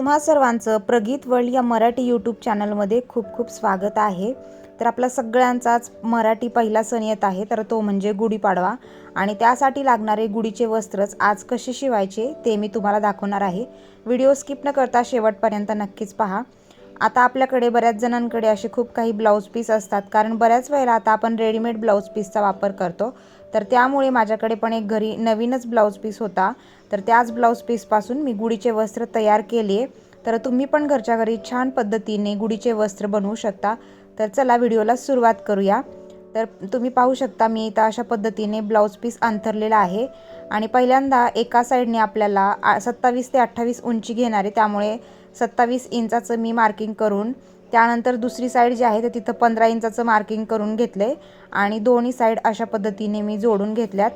तुम्हा सर्वांचं प्रगीत वर्ल्ड या मराठी यूट्यूब चॅनलमध्ये खूप खूप स्वागत आहे. तर आपला सगळ्यांचाच मराठी पहिला सण येत आहे तर तो म्हणजे गुढीपाडवा आणि त्यासाठी लागणारे गुढीचे वस्त्रच आज कसे शिवायचे ते मी तुम्हाला दाखवणार आहे. व्हिडिओ स्किप न करता शेवटपर्यंत नक्कीच पहा. आता आपल्याकडे बऱ्याच जणांकडे असे खूप काही ब्लाऊज पीस असतात. कारण बऱ्याच वेळेला आता आपण रेडीमेड ब्लाऊज पीसचा वापर करतो. तर त्यामुळे माझ्याकडे पण एक घरी नवीनच ब्लाऊज पीस होता. तर त्याच ब्लाऊज पीसपासून मी गुढीचे वस्त्र तयार केले. तर तुम्ही पण घरच्या घरी छान पद्धतीने गुढीचे वस्त्र बनवू शकता. तर चला व्हिडिओला सुरुवात करूया. तर तुम्ही पाहू शकता मी इथं अशा पद्धतीने ब्लाऊज पीस अंथरलेला आहे. आणि पहिल्यांदा एका साईडने आपल्याला सत्तावीस ते अठ्ठावीस उंची घेणार आहे त्यामुळे सत्तावीस इंचाचं मी मार्किंग करून त्यानंतर दुसरी साईड जी आहे तर तिथं पंधरा इंचाचं मार्किंग करून घेतलं आहे आणि दोन्ही साईड अशा पद्धतीने मी जोडून घेतल्यात.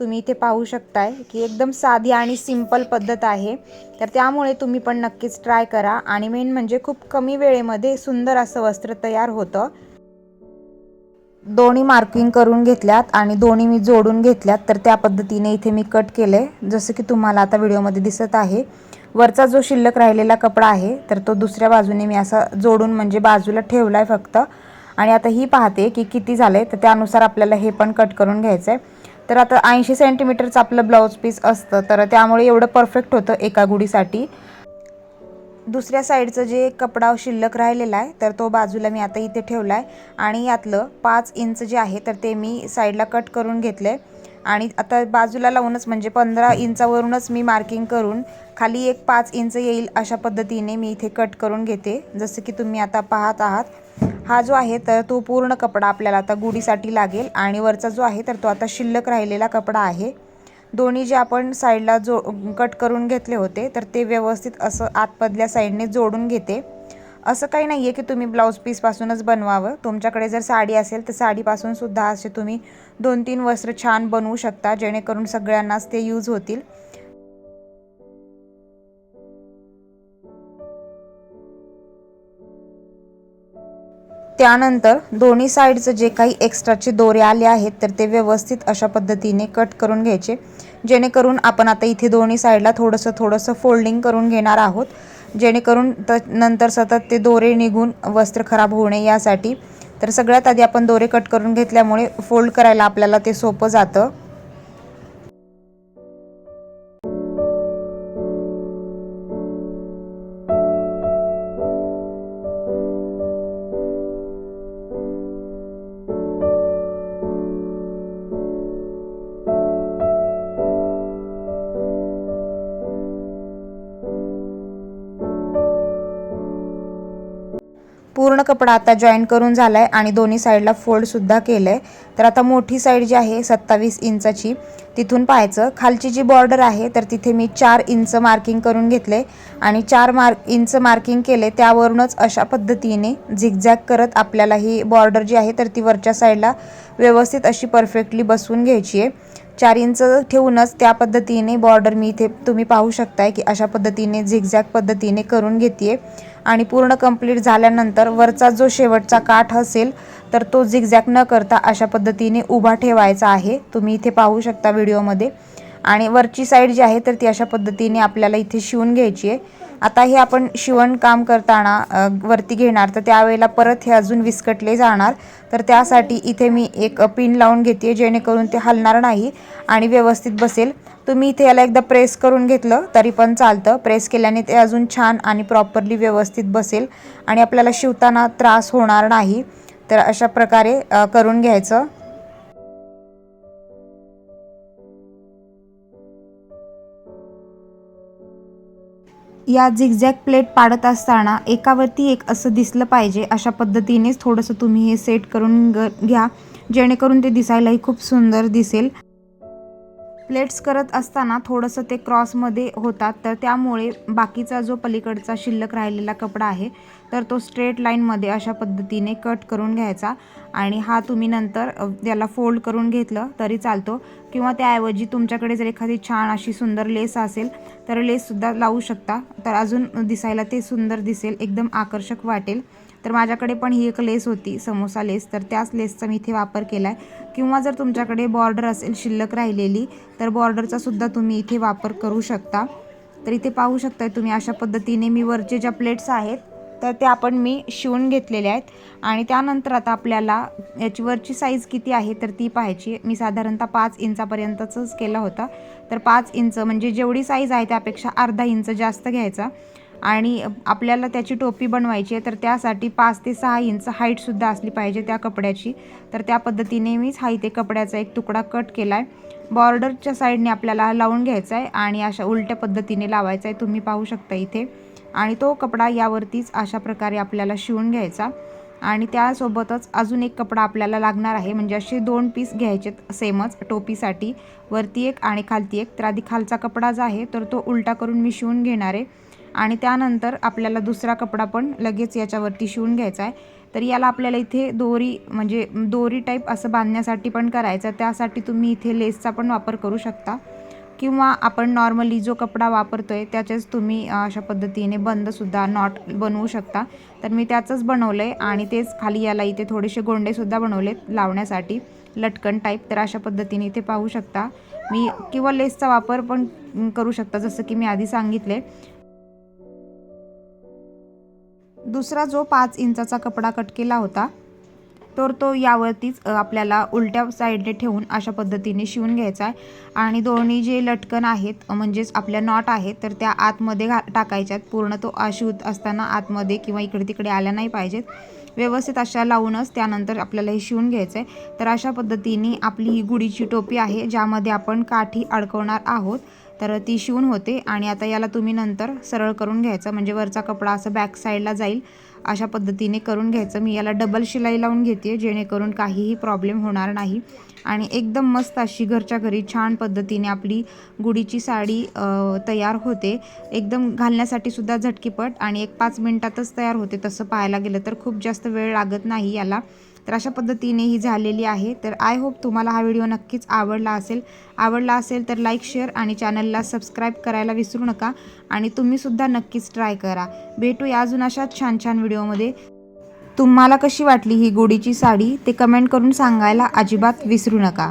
तुम्ही इथे पाहू शकताय की एकदम साधी आणि सिंपल पद्धत आहे. तर त्यामुळे तुम्ही पण नक्कीच ट्राय करा आणि मेन म्हणजे खूप कमी वेळेमध्ये सुंदर असं वस्त्र तयार होतं. दोन्ही मार्किंग करून घेतल्यात आणि दोन्ही मी जोडून घेतल्यात. तर त्या पद्धतीने इथे मी कट केले जसं की तुम्हाला आता व्हिडिओमध्ये दिसत आहे. वरचा जो शिल्लक राहिलेला कपडा आहे तर तो दुसऱ्या बाजूने मी असा जोडून म्हणजे बाजूला ठेवला आहे फक्त. आणि आता ही पाहते की किती झाले तर त्यानुसार आपल्याला हे पण कट करून घ्यायचं आहे तर आता ऐंशी सेंटीमीटरचं आपलं ब्लाऊज पीस असतं तर त्यामुळे एवढं परफेक्ट होतं एका गुडीसाठी दुसऱ्या साईडचं जे कपडा शिल्लक राहिलेला आहे तर तो बाजूला मी आता इथे ठेवला आहे आणि यातलं पाच इंच जे आहे तर ते मी साईडला कट करून घेतलं आहे आणि आता बाजूला लावूनच म्हणजे पंधरा इंचावरूनच मी मार्किंग करून खाली एक पाच इंच येईल अशा पद्धतीने मी इथे कट करून घेते. जसं की तुम्ही आता पाहत आहात हा जो आहे तर तो पूर्ण कपडा आपल्याला आता गुढीसाठी लागेल आणि वरचा जो आहे तर तो आता शिल्लक राहिलेला कपडा आहे. दोन्ही जे आपण साईडला जो कट करून घेतले होते तर ते व्यवस्थित असं आतमधल्या साईडने जोडून घेते. असं काही नाही आहे की तुम्ही ब्लाऊज पीसपासूनच बनवावं. तुमच्याकडे जर साडी असेल तर साडीपासून सुद्धा असे तुम्ही दोन तीन वस्त्र छान बनवू शकता जेणेकरून सगळ्यांनाच ते यूज होतील. त्यानंतर दोन्ही साईडचं जे काही एक्स्ट्राचे दोरे आले आहेत तर ते व्यवस्थित अशा पद्धतीने कट करून घ्यायचे. जेणेकरून आपण आता इथे दोन्ही साईडला थोडंसं थोडंसं फोल्डिंग करून घेणार आहोत. जेणेकरून त नंतर सतत ते दोरे निघून वस्त्र खराब होऊ नये यासाठी. तर सगळ्यात आधी आपण दोरे कट करून घेतल्यामुळे फोल्ड करायला आपल्याला ते सोपं जातं. पूर्ण कपडा आता जॉईन करून झाला आहे आणि दोन्ही साईडला फोल्डसुद्धा केलं आहे तर आता मोठी साईड जी आहे सत्तावीस इंचाची तिथून पाहायचं. खालची जी बॉर्डर आहे तर तिथे मी चार इंच मार्किंग करून घेतले आणि चार मार्क इंच मार्किंग केले त्यावरूनच अशा पद्धतीने झिगझॅग करत आपल्याला ही बॉर्डर जी आहे तर ती वरच्या साईडला व्यवस्थित अशी परफेक्टली बसवून घ्यायची आहे. चार इंच ठेवूनच त्या पद्धतीने बॉर्डर मी इथे तुम्ही पाहू शकताय की अशा पद्धतीने झिगझॅग पद्धतीने करून घेते आहे आणि पूर्ण कंप्लीट झाल्यानंतर वरचा जो शेवटचा काठ असेल तर तो झिगझॅग न करता अशा पद्धतीने उभा ठेवायचा आहे. तुम्ही इथे पाहू शकता व्हिडिओमध्ये आणि वरची साईड जी आहे तर ती अशा पद्धतीने आपल्याला इथे शिवून घ्यायची आहे. आता हे आपण शिवण काम करताना वरती घेणार तर त्यावेळेला परत हे अजून विस्कटले जाणार. तर त्यासाठी इथे मी एक पिन लावून घेते जेणेकरून ते हलणार नाही आणि व्यवस्थित बसेल. तुम्ही इथे याला एकदा प्रेस करून घेतलं तरी पण चालतं. प्रेस केल्याने ते अजून छान आणि प्रॉपरली व्यवस्थित बसेल आणि आपल्याला शिवताना त्रास होणार नाही. तर अशा प्रकारे करून घ्यायचं. या झिगझॅग प्लेट पाडत असताना एकावरती एक असं दिसलं पाहिजे अशा पद्धतीनेच थोडंसं तुम्ही हे सेट करून घ्या. जेणेकरून ते दिसायलाही खूप सुंदर दिसेल. प्लेट्स करत असताना थोडंसं ते क्रॉसमध्ये होतात तर त्यामुळे बाकीचा जो पलीकडचा शिल्लक राहिलेला कपडा आहे तर तो स्ट्रेट लाईनमध्ये अशा पद्धतीने कट करून घ्यायचा. आणि हा तुम्ही नंतर त्याला फोल्ड करून घेतलं तरी चालतो. किंवा त्याऐवजी तुमच्याकडे जर एखादी छान अशी सुंदर लेस असेल तर लेससुद्धा लावू शकता. तर अजून दिसायला ते सुंदर दिसेल एकदम आकर्षक वाटेल. तर माझ्याकडे पण ही एक लेस होती समोसा लेस. तर त्याच लेसचा मी इथे वापर केला आहे किंवा जर तुमच्याकडे बॉर्डर असेल शिल्लक राहिलेली तर बॉर्डरचा सुद्धा तुम्ही इथे वापर करू शकता. तर इथे पाहू शकताय तुम्ही अशा पद्धतीने मी वरचे ज्या प्लेट्स आहेत तर ते आपण मी शिवून घेतलेले आहेत. आणि त्यानंतर आता आपल्याला याची वरची साईज किती आहे तर ती पाहायची. मी साधारणतः पाच इंचापर्यंतच केला होता. तर पाच इंच म्हणजे जेवढी साईज आहे त्यापेक्षा अर्धा इंच जास्त घ्यायचा. आणि आपल्याला त्याची टोपी बनवायची आहे तर त्यासाठी पाच ते सहा इंच हाईटसुद्धा असली पाहिजे त्या कपड्याची. तर त्या पद्धतीने मीच हा इथे कपड्याचा एक तुकडा कट केला आहे बॉर्डरच्या साईडने आपल्याला लावून घ्यायचा आहे आणि अशा उलट्या पद्धतीने लावायचा आहे तुम्ही पाहू शकता इथे. आणि तो कपडा यावरतीच अशा प्रकारे आपल्याला शिवून घ्यायचा. आणि त्यासोबतच अजून एक कपडा आपल्याला लागणार आहे. म्हणजे असे दोन पीस घ्यायचे सेमच टोपीसाठी. वरती एक आणि खालती एक. तर आधी खालचा कपडा जो आहे तर तो उलटा करून मी शिवून घेणार आहे. आणि त्यानंतर आपल्याला दुसरा कपडा पण लगेच याच्यावरती शिवून घ्यायचा आहे. तर याला आपल्याला इथे दोरी म्हणजे दोरी टाईप असं बांधण्यासाठी पण करायचं त्यासाठी तुम्ही इथे लेसचा पण वापर करू शकता. किंवा आपण नॉर्मली जो कपडा वापरतो आहे त्याचेच तुम्ही अशा पद्धतीने बंदसुद्धा नॉट बनवू शकता. तर मी त्याचंच बनवलं आहे आणि तेच खाली याला इथे थोडेसे गोंडेसुद्धा बनवलेत लावण्यासाठी. लटकन टाईप तर अशा पद्धतीने इथे पाहू शकता. मी किंवा लेसचा वापर पण करू शकता जसं की मी आधी सांगितले. दुसरा जो पाच इंचाचा कपडा कट केला होता तर तो यावरतीच आपल्याला उलट्या साईडने ठेवून अशा पद्धतीने शिवून घ्यायचा आहे. आणि दोन्ही जे लटकन आहेत म्हणजेच आपल्या नॉट आहेत तर त्या आतमध्ये घा टाकायच्यात. पूर्ण तो आ शिवत असताना आतमध्ये किंवा इकडे तिकडे आल्या नाही पाहिजेत. व्यवस्थित अशा लावूनच त्यानंतर आपल्याला हे शिवून घ्यायचं आहे तर अशा पद्धतीने आपली ही गुढीची टोपी आहे ज्यामध्ये आपण काठी अडकवणार आहोत. तर ती शिवून होते. आणि आता याला तुम्ही नंतर सरळ करून घ्यायचं. म्हणजे वरचा कपडा असं बॅक साईडला जाईल. अशा पद्धतीने करून घ्यायचं. मी याला डबल शिलाई लावून घेते जेणेकरून काहीही प्रॉब्लेम होणार नाही. आणि एकदम मस्त अशी घरच्या घरी छान पद्धतीने आपली गुढीची साडी तयार होते. एकदम घालण्यासाठी सुद्धा झटकीपट आणि एक पाच मिनटातच तयार होते. तसं पाहायला गेलं तर खूप जास्त वेळ लागत नाही याला. तर अशा पद्धतीने ही झालेली आहे. तर आय होप तुम्हाला हा व्हिडिओ नक्कीच आवडला असेल. आवडला असेल तर लाईक शेअर आणि चॅनलला सबस्क्राईब करायला विसरू नका आणि तुम्हीसुद्धा नक्कीच ट्राय करा. भेटूया अजून अशाच छान छान व्हिडिओमध्ये तुम्हाला कशी वाटली ही गोडीची साडी? ते कमेंट करून सांगायला अजिबात विसरू नका.